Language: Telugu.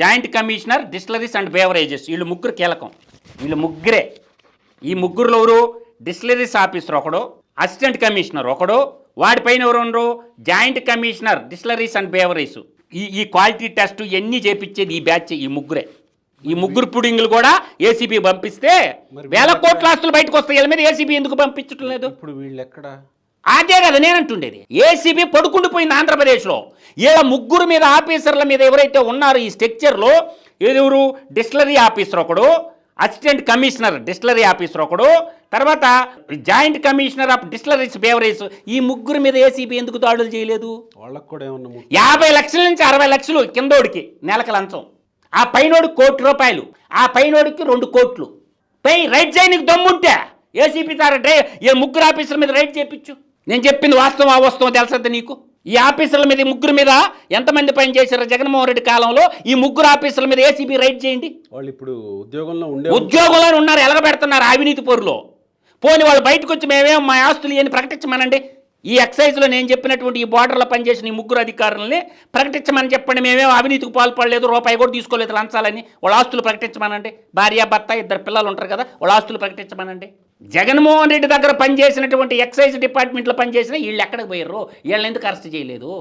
Joint commissioner distilleries and beverages. వీళ్ళు ముగ్గురు కీలకం. వీళ్ళు ముగ్గురే. ఈ ముగ్గురులో ఎవరు? డిస్టిలరీస్ ఆఫీసర్ ఒకడు అసిస్టెంట్ కమిషనర్ ఒకడు. వాడిపైన ఎవరు ఉండరు? Joint commissioner distilleries and beverages ఈ ఈ క్వాలిటీ టెస్ట్ ఇవన్నీ చేపించేది ఈ బ్యాచ్ ఈ ముగ్గురే? ఈ ముగ్గురు పుడింగులు కూడా ఏసీబీ పంపిస్తే వేల కోట్ల ఆస్తులు బయటకు వస్తాయి. వీళ్ళ మీద ఏసీబీ ఎందుకు పంపించడం లేదు? ఇప్పుడు వీళ్ళు ఎక్కడ? అదే కదా నేనంటుండేది. ఏసీబీ పడుకుండిపోయింది ఆంధ్రప్రదేశ్లో. వీళ్ళ ముగ్గురు మీద ఆఫీసర్ల మీద ఎవరైతే ఉన్నారో ఈ స్ట్రక్చర్లో ఎవరు డిస్టిలరీ ఆఫీసర్ ఒకడు అసిస్టెంట్ కమిషనర్ డిస్టిలరీ ఆఫీసర్ ఒకడు తర్వాత joint commissioner of distilleries beverage ఈ ముగ్గురు మీద ఏసీబీ ఎందుకు దాడులు చేయలేదు? వాళ్ళకు కూడా ఏమన్నా యాభై లక్షల నుంచి అరవై లక్షలు కిందోడికి నెలకు లంచం. ఆ పైనోడికి కోటి రూపాయలు ఆ పైనోడికి రెండు కోట్లు. పై రైట్ చేయనికి దమ్ముంటే ఏసీపీ సార్ డ్రై ఏ ముగ్గురు ఆఫీసర్ల మీద రైట్ చేయించు. నేను చెప్పింది వాస్తవం అవాస్తవం తెలుసద్దు నీకు? ఈ ఆఫీసర్ల మీద ముగ్గురు మీద ఎంతమంది పని చేశారు జగన్మోహన్ రెడ్డి కాలంలో? ఈ ముగ్గురు ఆఫీసర్ల మీద ఏసీబీ రైట్ చేయండి. వాళ్ళు ఇప్పుడు ఉద్యోగంలో ఉండే ఉద్యోగంలో ఉన్నారు ఎలగబెడుతున్నారు అవినీతి పొరులో. పోని వాళ్ళు బయటకు వచ్చి మేమేం మా ఆస్తులు అని ప్రకటించమనండి? ఈ ఎక్సైజ్లో నేను చెప్పినటువంటి ఈ బార్డర్లో పనిచేసిన ఈ ముగ్గురు అధికారులని ప్రకటించమని చెప్పండి. మేమేం అవినీతికి పాల్పడలేదు రూపాయి కూడా తీసుకోలేదు లంచాలని. వాళ్ళ ఆస్తులు ప్రకటించమనండి. భార్య భర్త ఇద్దరు పిల్లలు ఉంటారు కదా వాళ్ళ ఆస్తులు ప్రకటించమనండి. జగన్మోహన్ రెడ్డి దగ్గర పనిచేసినటువంటి ఎక్సైజ్ డిపార్ట్మెంట్లో పనిచేసిన వీళ్ళు ఎక్కడికి పోయారు వీళ్ళని ఎందుకు అరెస్ట్ చేయలేదు?